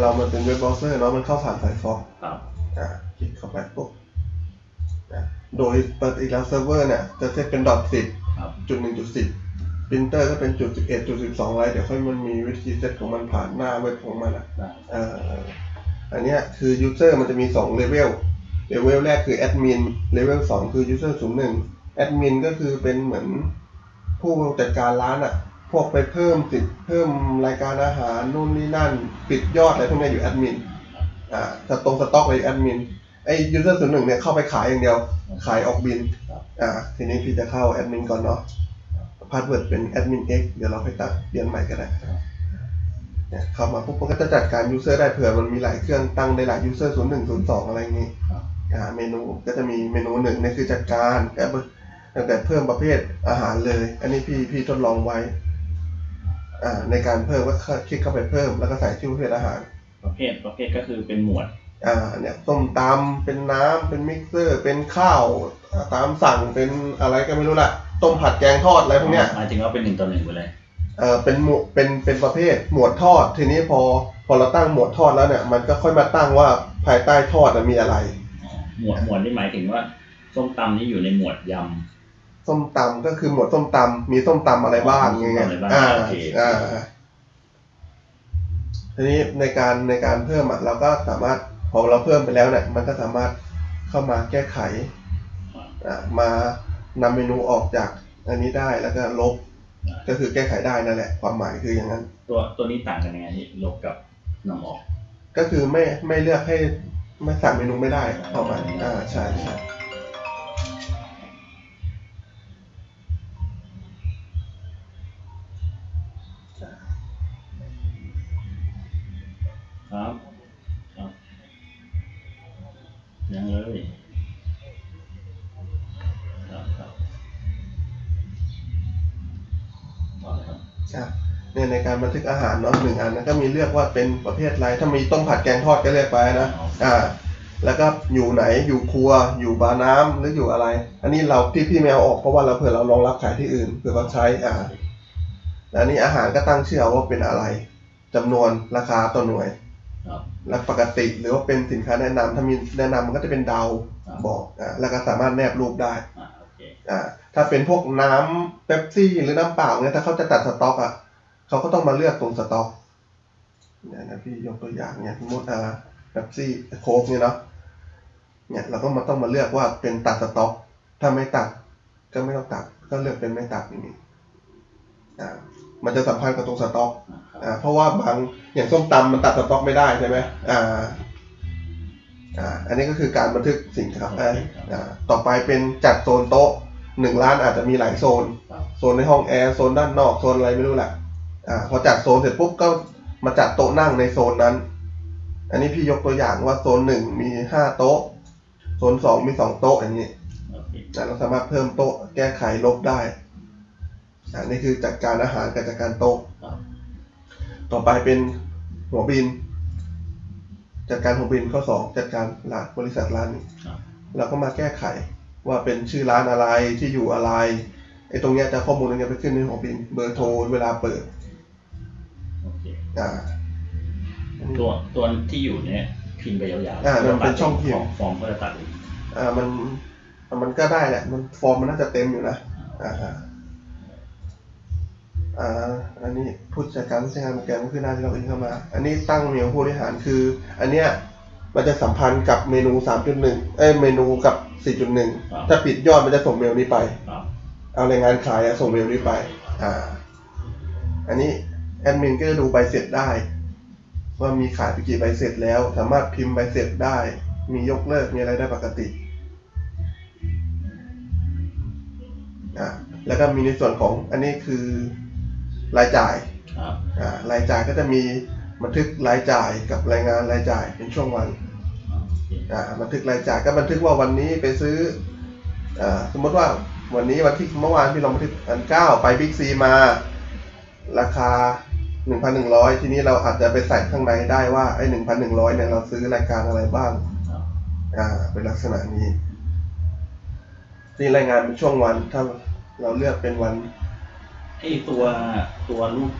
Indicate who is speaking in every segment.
Speaker 1: เรามันเป็นเว็บเบราว์เซอร์เนาะมันเข้าผ่านไฟฟอก
Speaker 2: ครับ
Speaker 1: อ่าคลิกเข้าไปปุ๊บนะโดยปกติแล้วเซิร์ฟเวอร์เนี่ยจะเซตเป็นดอทสิบ
Speaker 2: ครับ
Speaker 1: จุดหนึ่งจุดสิบปรินเตอร์ก็เป็นจุดสิบเอ็ดจุดสิบสองไรเดี๋ยวค่อยมันมีวิธีเซตของมันผ่านหน้าเว็บของมันอะ
Speaker 2: ได้
Speaker 1: เอ่ออันเนี้ยคือ user มันจะมี2 level level แรกคือ admin level 2คือ user 0 1 admin ก็คือเป็นเหมือนผู้จัดการร้านอะ พวกไปเพิ่มสิทธิ์เพิ่มรายการอาหารนู่นนี่นั่น ปิดยอดอะไรพวกนี้อยู่ admin อ่าสตรงสต็อกอะไรอยู่ admin ไอ้ user 0 1เนี่ยเข้าไปขายอย่างเดียว ขายออกบินอ่าทีนี้พี่จะเข้า admin ก่อนเนาะพาสเวิร์ดเป็น admin x เเดี๋ยวเราไปตัดเปลี่ยนใหม่ก็ได้เนี่ยเข้ามาปุ๊บมันก็จะจัดการ user ได้เผื่อมันมีหลายเครื่องตั้งได้หลาย user 0 1 0 2อะไรอย่างนี้
Speaker 2: ครับ
Speaker 1: อ่าเมนูก็จะมีเมนูหนึ่งนี่คือจัดการแต่ตั้งแต่เพิ่มประเภทอาหารเลย อันนี้พี่พี่ทดลองไว้ อ่าในการเพิ่มก็คลิกเข้าไปเพิ่ม แล้วก็ใส่ชื่อประเภทอาหาร
Speaker 2: ประเภทประเภทก็คือเป็นหมวด
Speaker 1: อ่าเนี่ยต้มตำเป็นน้ำเป็นมิกเซอร์ เป็นข้าวอ่าตามสั่งเป็นอะไรก็ไม่รู้ละต้มผัดแกงทอดอะไรพวกเนี้ย
Speaker 2: หมายถึงว่าเป็นหนึ่งต่อหนึ่งไปเลย
Speaker 1: เอ่อเป็นหมวดเป็นเป็นประเภทหมวดทอด ทีนี้พอพอเราตั้งหมวดทอดแล้วเนี่ย มันก็ค่อยมาตั้งว่าภายใต้ทอดน่ะมีอะไร
Speaker 2: อ๋อหมวดหมวดนี่หมายถึงว่าส้มตำนี่อยู่ในหมวดย
Speaker 1: ส้มตำก็คือหมวดส้มตำมีส้มตำอะไรบ้าง
Speaker 2: อ๋อ
Speaker 1: อย่างเงี้ย
Speaker 2: ส้มตำอะไรบ้าง
Speaker 1: อ่า
Speaker 2: โอเค
Speaker 1: อ่าทีนี้ในการในการเพิ่มอะเราก็สามารถพอเราเพิ่มไปแล้วเนี่ยมันก็สามารถเข้ามาแก้ไขำอ่ามานำเมนูออกจากอันนี้ได้แล้วก็ลบก็คือแก้ไขได้นั่นแหละ ความหมายคืออย่างนั้น
Speaker 2: ตัวตัวนี้ต่างกันยังไงที่ลบกับนำออก
Speaker 1: ก็คือไม่ไม่เลือกให้ไม่สั่งเมนูไม่ได้เข้ามาอ่าใช่ใช่
Speaker 2: ยังเลยครับครับต่อเลยครับ
Speaker 1: อะเนี่ยในการบันทึกอาหารเนาะหนึ่งอันนั้นก็มีเลือกว่าเป็นประเภทอะไรถ้ามีต้มผัดแกงทอดก็เลือกไปนะอ่าแล้วก็อยู่ไหนอยู่ครัวอยู่บาร์น้ำหรืออยู่อะไร อันนี้เราที่พี่ไม่เอาออกเพราะว่าเราเผื่อเรารองรับขายที่อื่นเผื่อเขาใช้อ่าแล้วอันนี้อาหารก็ตั้งชื่อเอาว่าเป็นอะไรจำนวนราคาต่อหน่วย
Speaker 2: ครับ
Speaker 1: และปกติหรือว่าเป็นสินค้าแนะนำถ้ามีแนะนำมันก็จะเป็นดาว
Speaker 2: ครับ
Speaker 1: บอกอ่าแล้วก็สามารถแนบรูปได้
Speaker 2: อ่าโอเค
Speaker 1: อ่าถ้าเป็นพวกน้ำเป๊ปซี่หรือน้ำเปล่าเนี่ยถ้าเขาจะตัดสต็อกอะเขาก็ต้องมาเลือกตรงสต็อกเนี่ยนะพี่ยกตัวอย่างเนี่ยสมมติอ่าเป๊ปซี่โค้กเนี่ยเนาะเนี่ยเราก็มาต้องมาเลือกว่าเป็นตัดสต็อก ถ้าไม่ตัดก็ไม่ต้องตัด ก็เลือกเป็นไม่ตัดอย่างนี้อ่ามันจะสัมพันธ์กับตรงสต็อก
Speaker 2: อ่าครับ
Speaker 1: อ่าเพราะว่าบางอย่างส้มตำมันตัดสต็อกไม่ได้ใช่ไหมอ่าอ่าอันนี้ก็คือการบันทึกสินค้าเอ่ออ่าต่อไปเป็นจัดโซนโต๊ะหนึ่งร้านอาจจะมีหลายโซน
Speaker 2: ครับ
Speaker 1: โซนในห้องแอร์โซนด้านนอกโซนอะไรไม่รู้แหละอ่าพอจัดโซนเสร็จปุ๊บก็มาจัดโต๊ะนั่งในโซนนั้น อันนี้พี่ยกตัวอย่างว่าโซนหนึ่งมีห้าโต๊ะ โซนสองมีสองโต๊ะอย่างนี้
Speaker 2: โอเค
Speaker 1: นะเราสามารถเพิ่มโต๊ะแก้ไขลบได้อันนี้คือจัดการอาหารกับจัดการโต๊ะ
Speaker 2: ครับ
Speaker 1: ต่อไปเป็นหัวบิน จัดการหัวบินข้อสองจัดการร้านบริษัทร้านนี้
Speaker 2: ครับ
Speaker 1: เราก็มาแก้ไขว่าเป็นชื่อร้านอะไรที่อยู่อะไรไอ้ตรงเนี้ยจะข้อมูลตรงเนี้ยไปขึ้นในหัวบินเบอร์โทรเวลาเปิด
Speaker 2: โอเค
Speaker 1: อ่า
Speaker 2: ตัวตัวที่อยู่เนี่ยพิมพ์ไปยาวๆ
Speaker 1: อ่ามันเป็นช่องพิมพ์
Speaker 2: ฟอร์มก็จะตัดอีก
Speaker 1: อ่ามันมันก็ได้แหละ มันฟอร์มมันน่าจะเต็มอยู่นะอ่า อ่าอ่าอันนี้ผู้จัดการผู้ใช้งานโปรแกรมก็คือหน้าที่เราอินเข้ามา อันนี้ตั้งเมลผู้บริหารคือ อันเนี้ยมันจะสัมพันธ์กับเมนู 3.1 เอ้ยเมนูกับ4.1 ถ้าปิดยอดมันจะส่งเมลนี้ไป
Speaker 2: ครับ
Speaker 1: เอารายงานขายอะส่งเมลนี้ไป อ่า อันนี้แอดมินก็จะดูใบเสร็จได้ ว่ามีขายไปกี่ใบเสร็จแล้ว สามารถพิมพ์ใบเสร็จได้ มียกเลิกมีอะไรได้ปกติอ่าแล้วก็มีในส่วนของอันนี้คือ รายจ่าย
Speaker 2: ครับ
Speaker 1: อ่ารายจ่ายก็จะมีบันทึกรายจ่ายกับรายงานรายจ่ายเป็นช่วงวัน
Speaker 2: โอเค
Speaker 1: อ่าบันทึกรายจ่ายก็บันทึกว่าวันนี้ไปซื้ออ่าสมมติว่าวันนี้วันที่เมื่อวานพี่ลองบันทึกอันเก้าไปบิ๊กซีมา ราคาหนึ่งพันหนึ่งร้อยทีนี้เราอาจจะไปใส่ข้างในได้ว่าไอ้หนึ่งพันหนึ่งร้อยเนี่ยเราซื้อรายการอะไรบ้าง
Speaker 2: ครับ
Speaker 1: อ่าเป็นลักษณะนี้ที่รายงานเป็นช่วงวันถ้าเราเลือกเป็นวัน
Speaker 2: ไอตัวตัวรูป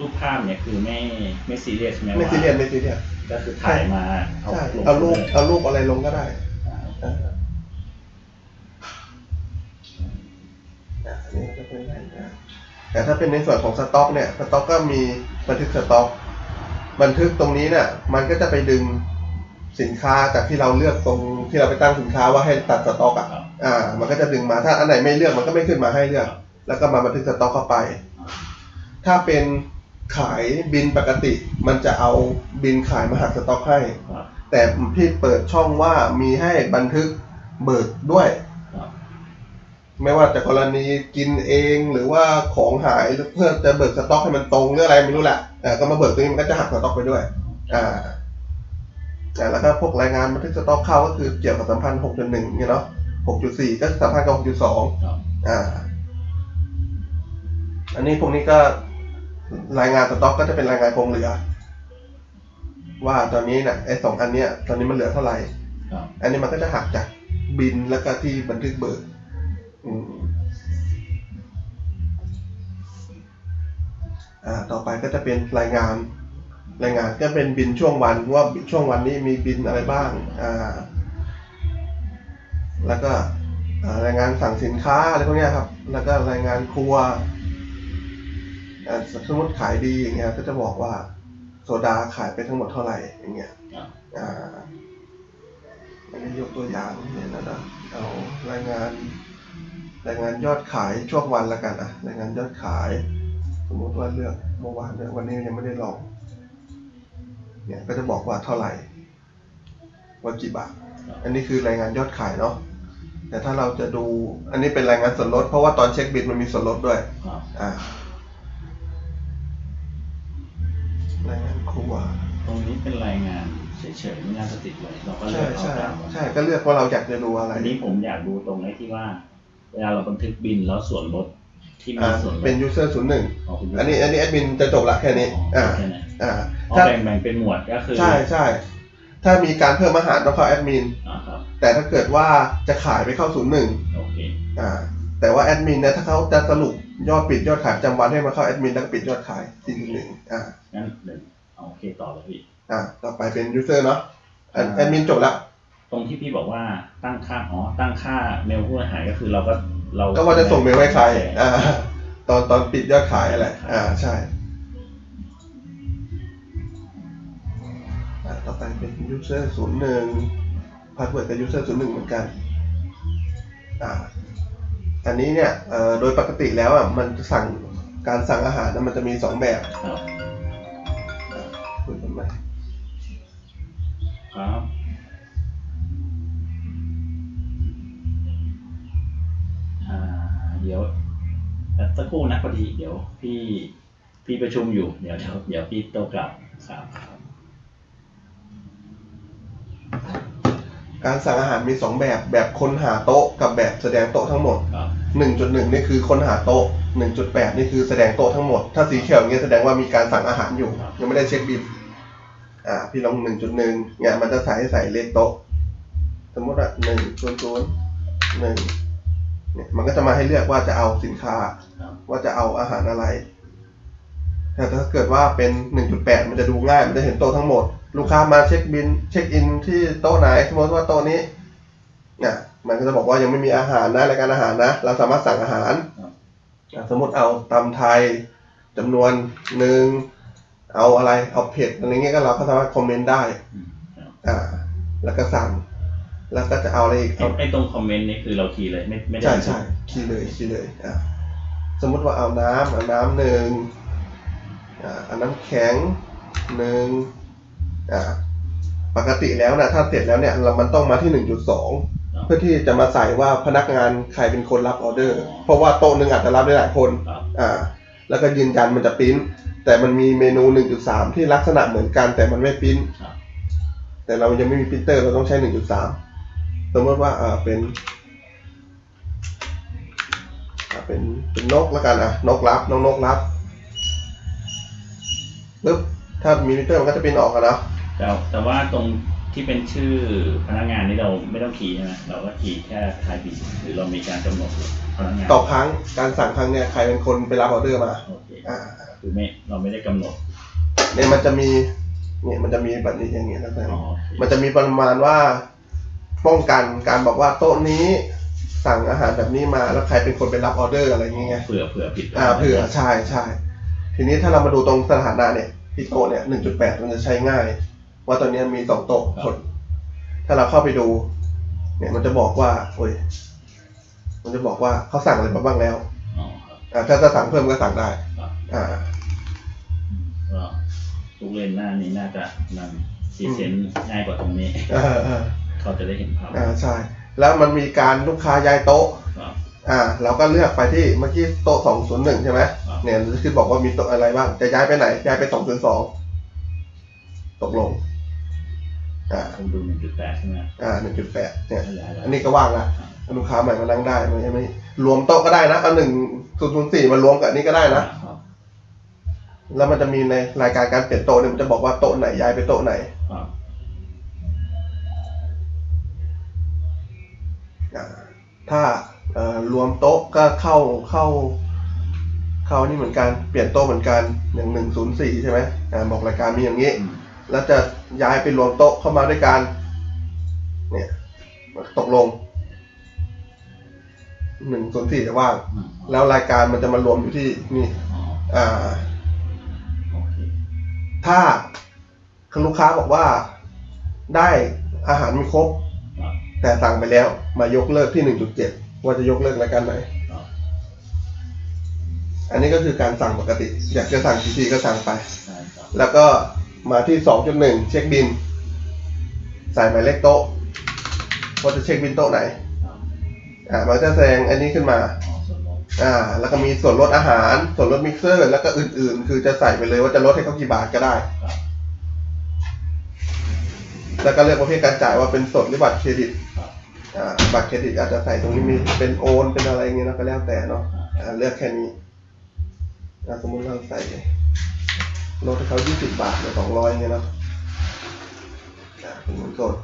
Speaker 2: รูปภาพเนี่ยคือไม่ไม่ซีเรียสใช่ไหม
Speaker 1: ไม่
Speaker 2: ว่า
Speaker 1: ซีเรียสไม่ซีเรียส
Speaker 2: ก็คือถ่ายมาเอา
Speaker 1: ใช่
Speaker 2: ลง
Speaker 1: เอารูป
Speaker 2: ลย
Speaker 1: เอารูปอะไรลงก็ได้
Speaker 2: อ่า
Speaker 1: อ่าอ่าอันนี้ก็เป็นรายงานแต่ถ้าเป็นในส่วนของสต็อกเนี่ยสต็อกก็มีบันทึกสต็อก บันทึกตรงนี้เนี่ยมันก็จะไปดึงสินค้าจากที่เราเลือกตรงที่เราไปตั้งสินค้าว่าให้ตัดสต็อกอะ
Speaker 2: ครับ
Speaker 1: อ่า มันก็จะดึงมาถ้าอันไหนไม่เลือกมันก็ไม่ขึ้นมาให้เลือก แล้วก็มาบันทึกสต็อกเข้าไป ถ้าเป็นขายบินปกติ มันจะเอาบินขายมาหักสต็อกให้ แต่พี่เปิดช่องว่ามีให้บันทึกเบิกด้วย ไม่ว่าจะกรณีกินเองหรือว่าของหายเพื่อจะเบิกสต็อกให้มันตรงหรืออะไรไม่รู้แหละเออก็มาเบิกตรงนี้มันก็จะหักสต็อกไปด้วย อ่าอ่แล้วก็พวกรายงานบันทึกสต็อกเข้าก็คือเกี่ยวกับสัมพันธ์6.1เนี่ยเนาะ6.4ก็สัมพันธ์กับ6.2อ่า อันนี้พวกนี้ก็รายงานสต็อกก็จะเป็นรายงานคงเหลือ ว่าตอนนี้เนี่ยไอ้สองอันเนี้ย ตอนนี้มันเหลือเท่าไหร่
Speaker 2: ครับ
Speaker 1: อันนี้มันก็จะหักจากบินแล้วก็ที่บันทึกเบิกอืมอ่า ต่อไปก็จะเป็นรายงาน รายงานก็เป็นบินช่วงวันว่าช่วงวันนี้มีบินอะไรบ้าง อ่า แล้วก็อ่ารายงานสั่งสินค้าอะไรพวกเนี้ยครับ แล้วก็รายงานครัวอ่า สมมติขายดีอย่างเงี้ยก็จะบอกว่า โซดาขายไปทั้งหมดเท่าไหร่อย่างเงี้ย
Speaker 2: ครับ
Speaker 1: อ่าอันนี้ยกตัวอย่างเนี่ยนะนะเอารายงาน รายงานยอดขายช่วงวันละกันอะรายงานยอดขาย สมมติว่าเลือกเมื่อวานเนี่ยวันนี้ยังไม่ได้ลองเนี่ยก็จะบอกว่าเท่าไหร่ว่ากี่บาทอันนี้คือรายงานยอดขายเนาะแต่ถ้าเราจะดูอันนี้เป็นรายงานส่วนลดเพราะว่าตอนเช็คบินมันมีส่วนลดด้วย
Speaker 2: ครับ
Speaker 1: อ่า
Speaker 2: เป็นรายงานเฉยๆไม่น่าจะติดเลยเราก็เลื
Speaker 1: ใช่
Speaker 2: อกเอา
Speaker 1: ใช่
Speaker 2: ตาม
Speaker 1: ใช่ก็เลือกว่าเราอยากจะดูอะไร
Speaker 2: อันนี้ผมอยากดูตรงไอ้ที่ว่า เวลาเราบันทึกบินแล้วส่วนลดที่มี
Speaker 1: อ่า
Speaker 2: ส่วนลด
Speaker 1: เป็น user ศูนย์หนึ่ง
Speaker 2: อ๋อเป็
Speaker 1: อันนี้อันนี้แอดมินจะจบละแค่นี้อ่า
Speaker 2: แค่นั้น
Speaker 1: อ่า
Speaker 2: อ๋อ
Speaker 1: ถ้า
Speaker 2: แบ่งแบ่งเป็นหมวดก็คือ
Speaker 1: ใช่ใช่ถ้ามีการเพิ่มอาหารต้องเข้าแอดมิน
Speaker 2: อ่าครับ
Speaker 1: แต่ถ้าเกิดว่าจะขายไปเข้าศูนย์หนึ่ง
Speaker 2: โอเค
Speaker 1: อ่าแต่ว่าแอดมินเนี่ยถ้าเขาจะสรุปยอดปิดยอดขายประจำวันให้มาเข้าแอดมินแล้วก็ปิดยอดขายที่หนึ่งอ่า
Speaker 2: งั้นเดี๋ยวเอาโอเคต่อเลยพี่
Speaker 1: อ่าต่อไปเป็น user เนาะแอด
Speaker 2: อ่า
Speaker 1: แอดมินจบแล้ว
Speaker 2: ตรงที่พี่บอกว่าตั้งค่าอ๋อตั้งค่าเมลผู้เสียหายก็คือเราก็เรา
Speaker 1: ก็ว่าจะส่งเมลให้ใคร
Speaker 2: โอเอ่า
Speaker 1: ตอนตอนปิดยอดขายอะไรอ่าใช่อ่าต่อไปเป็น user ศูนย์หนึ่งพาสเวิร์ดกับ user ศูนย์หนึ่งเหมือนกันอ่าอันนี้เนี่ยเอ่อโดยปกติแล้วอะมันจะสั่งการสั่งอาหารนะมันจะมีสองแบบ
Speaker 2: ดี๋ยวสักครู่นะพอดีเดี๋ยวพี่พี่ประชุมอยู่เดี๋ยวเดี๋ยวเดี๋ยวพี่โตกลับครับครับ
Speaker 1: การสั่งอาหารมีสองแบบแบบคนหาโต๊ะกับแบบแสดงโต๊ะทั้งหมด
Speaker 2: ครับ
Speaker 1: 1.1นี่คือคนหาโต๊ะ1.8นี่คือแสดงโต๊ะทั้งหมด ถ้าสีเขียวอย่างเงี้ยแสดงว่ามีการสั่งอาหารอยู่ ยังไม่ได้เช็คบิลอ่าพี่ลอง 1.1เนี่ยมันจะใส่ให้ใส่เลขโต๊ะ สมมติว่า1 0 0 1 เนี่ยมันก็จะมาให้เลือกว่าจะเอาสินค้า
Speaker 2: ครับ
Speaker 1: ว่าจะเอาอาหารอะไร แต่ถ้าเกิดว่าเป็น 1.8 มันจะดูง่าย มันจะเห็นโต๊ะทั้งหมด ลูกค้ามาเช็คบิน เช็คอินที่โต๊ะไหน สมมติว่าโต๊ะนี้เนี่ยมันก็จะบอกว่ายังไม่มีอาหารนะรายการอาหารนะ เราสามารถสั่งอาหาร
Speaker 2: ครับ
Speaker 1: อะสมมติเอาตำไทยจำนวนหนึ่งเอาอะไรเอาเผ็ดอะไรเงี้ยก็เราก็สามารถคอมเมนต์ได้
Speaker 2: อืมครับ
Speaker 1: อ่า แล้วก็สั่ง แล้วก็จะเอาอะไรอีก
Speaker 2: ไอ้
Speaker 1: เอา
Speaker 2: ไอ้ตรงคอมเมนต์นี่คือเราคีย์เลยไม่ไม่ได้
Speaker 1: ใช่ใช่คีย์เลยคีย์เลยอะสมมุติว่าเอาน้ำเอาน้ำหนึ่งอ่าเอาน้ำแข็งหนึ่งอ่าปกติแล้วนะถ้าเสร็จแล้วเนี่ยเรามันต้องมาที่หนึ่งจุดสองเพื่อที่จะมาใส่ว่าพนักงานใครเป็นคนรับออเดอร์ เพราะว่าโต๊ะหนึ่งอาจจะรับได้หลายคน
Speaker 2: ครับ
Speaker 1: อ่าแล้วก็ยืนยันมันจะปริ้นแต่มันมีเมนู 1.3 ที่ลักษณะเหมือนกันแต่มันไม่ปริ้น
Speaker 2: ครับ
Speaker 1: แต่เรายังไม่มีปรินเตอร์เราต้องใช้ 1.3 สมมติว่าอ่าเป็นอ่าเป็นเป็นนกแล้วกันอะนกรับน้องนกรับปึ๊บถ้ามีปรินเตอร์มันก็จะปริ้นออกอะเนาะ
Speaker 2: แต่แต่ว่าตรงที่เป็นชื่อพนักงานนี่เราไม่ต้องคีย์ใช่ไหมเราก็คีย์แค่ทายบินหรือเรามีการกำหนดพนักงาน
Speaker 1: ต่อครั้งการสั่งครั้งเนี่ยใครเป็นคนไปรับออเดอร์มา
Speaker 2: โอเค
Speaker 1: อ่า
Speaker 2: คือไม่เราไม่ได้กำหนด
Speaker 1: เนี่ยมันจะมีเนี่ยมันจะมีแบบนี้อย่างเงี้ยแล้วแต่
Speaker 2: อ๋อโอเค
Speaker 1: มันจะมีประมาณว่า ป้องกันการบอกว่าโต๊ะนี้สั่งอาหารแบบนี้มาแล้วใครเป็นคนไปรับออเดอร์อะไรอย่างเงี้ย
Speaker 2: เผื่อเผื่อผิดพลด
Speaker 1: อ่าเผื่อใช่ใช่ทีนี้ถ้าเรามาดูตรงสถานะเนี่ยที่โต๊ะเนี่ยหนึ่งจุดแปดมันจะใช้ง่าย ว่าตอนนี้มีสองโต๊ะคน ถ้าเราเข้าไปดู เนี่ยมันจะบอกว่าโอ้ยมันจะบอกว่าเขาสั่งอะไรมาบ้างแล้ว
Speaker 2: อ๋อครับ
Speaker 1: อ่าถ้าจะสั่งเพิ่มก็สั่งได้
Speaker 2: ครับ
Speaker 1: อ่า
Speaker 2: อืมก็ทุกเลนหน้านี้น่าจะนำพรีเซนต์ง่ายกว่าตรงนี้
Speaker 1: อ่าอ่า
Speaker 2: เขาจะได้เห็นภาพ
Speaker 1: อ่าใช่ แล้วมันมีการลูกค้าย้ายโต๊ะ
Speaker 2: ครับ
Speaker 1: อ่าเราก็เลือกไปที่เมื่อกี้โต๊ะสองศูนย์หนึ่งใช่ไหม
Speaker 2: ครับ
Speaker 1: เนี่ยคือบอกว่ามีโต๊ะอะไรบ้างจะย้ายไปไหนย้ายไปสองศูนย์สองตกลง อ่า
Speaker 2: ผมดูหนึ่งจุดแปดใช่ไหม
Speaker 1: อ่าหนึ่งจุดแปดเนี่ย
Speaker 2: ขยายแล้ว
Speaker 1: อันนี้ก็ว่างละ
Speaker 2: ครับ
Speaker 1: ลูกค้าใหม่มานั่งได้ไม่ไม่รวมโต๊ะก็ได้นะเอาหนึ่งศูนย์ศูนย์สี่มารวมกับอันนี้ก็ได้นะ
Speaker 2: ครับ
Speaker 1: แล้วมันจะมีในรายการการเปลี่ยนโต๊ะเนี่ยมันจะบอกว่าโต๊ะไหนย้ายไปโต๊ะไหน ถ้าเอ่อรวมโต๊ะก็เข้าเข้า เข้านี่เหมือนกัน เปลี่ยนโต๊ะเหมือนกันอย่างหนึ่งศูนย์สี่ใช่ไหมอ่าบอกรายการมีอย่างนี้
Speaker 2: อืม
Speaker 1: แล้วจะย้ายไปรวมโต๊ะเข้ามาด้วยกันเนี่ยตกลงหนึ่งศูนย์สี่จะว่าง
Speaker 2: อืม
Speaker 1: แล้วรายการมันจะมารวมอยู่ที่นี่
Speaker 2: อ๋อ
Speaker 1: อ่า
Speaker 2: โอเค
Speaker 1: ถ้าลูกค้าบอกว่าได้อาหารมีครบ
Speaker 2: ครับ
Speaker 1: แต่สั่งไปแล้ว มายกเลิกที่หนึ่งจุดเจ็ดว่าจะยกเลิกรายการไหน อันนี้ก็คือการสั่งปกติ อยากจะสั่งกี่ทีก็สั่งไป แล้วก็มาที่สองจุดหนึ่งเช็คบิน ใส่หมายเลขโต๊ะว่าจะเช็คบินโต๊ะไหน อ่า มันจะแสดงอันนี้ขึ้นมา
Speaker 2: อ่า
Speaker 1: แล้วก็มีส่วนลดอาหาร ส่วนลดมิกเซอร์ แล้วก็อื่นๆ คือจะใส่ไปเลยว่าจะลดให้เขากี่บาทก็ได้แล้วก็เลือกประเภทการจ่ายว่าเป็นสดหรือบัตรเครดิต
Speaker 2: บั
Speaker 1: ตรเครดิตอาจจะใส่ตรงนี้มีเป็นโอนเป็นอะไรเงี้ยนะก็แล้วแต่เนาะเลือกแค่นี้สมมติเราใส่ลดให้เขา20 บาทหรือ200เงี้ยเนาะเป็นเงินสด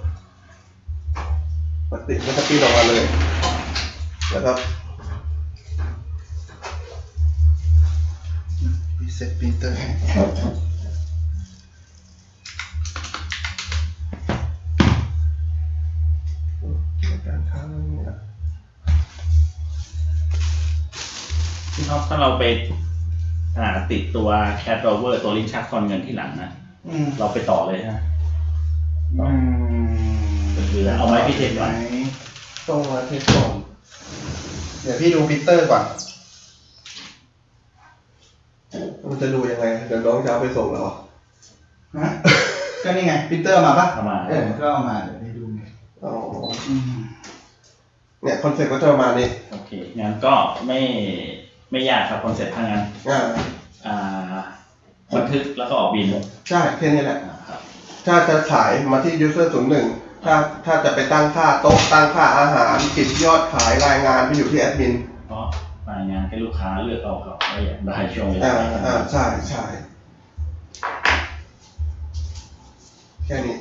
Speaker 1: ปกติก็จะปีนออกมาเลยแล้วก็รีเซ็ตปรินเตอร์
Speaker 2: ถ้าเราไปอ่าติดตัวแค t โ o เวอร์ตัวลิ้นชักทอนเงินที่หลังนะ
Speaker 3: อืม
Speaker 2: เราไปต่อเลยฮะ
Speaker 3: อืม
Speaker 2: หรือเอาไว้พี่เทสก่อน
Speaker 3: ต้องมาเทสก่อนเดี๋ยวพี่ดูพิเตอร์ก่อน
Speaker 1: มันจะดูยังไง เดี๋ยวน้องจะเอาไปส่งเหรอ
Speaker 3: ฮะก็นี่ไงพิเตอร์มาปะ
Speaker 2: เอามา
Speaker 3: เออก็เอามาเดี๋ยวพี่ดูไง
Speaker 1: อ๋อ
Speaker 3: อืม
Speaker 1: เนี่ยคอนเซ็ปต์ก็จะประมาณนี้
Speaker 2: โอเค งั้นก็ไม่ ไม่ยากครับคอนเซ็ปต์ทางนั้น
Speaker 1: อ่า
Speaker 2: อ่าบันทึกแล้วก็ออกบิน
Speaker 1: ใช่แค่นี้แหละ
Speaker 2: อ่าครับ
Speaker 1: ถ้าจะขายมาที่ user ศูนย์หนึ่งถ้าถ้าจะไปตั้งค่าโต๊ะตั้งค่าอาหารปิดยอดขายรายงานไปอยู่ที่แอดมิน
Speaker 2: ก็รายงานให้ลูกค้าเลือกเอาครับว่าอยากได้ช่วงเวลา
Speaker 1: อ่า
Speaker 2: ไหน
Speaker 1: อ่าใช่ใช่แค่นี้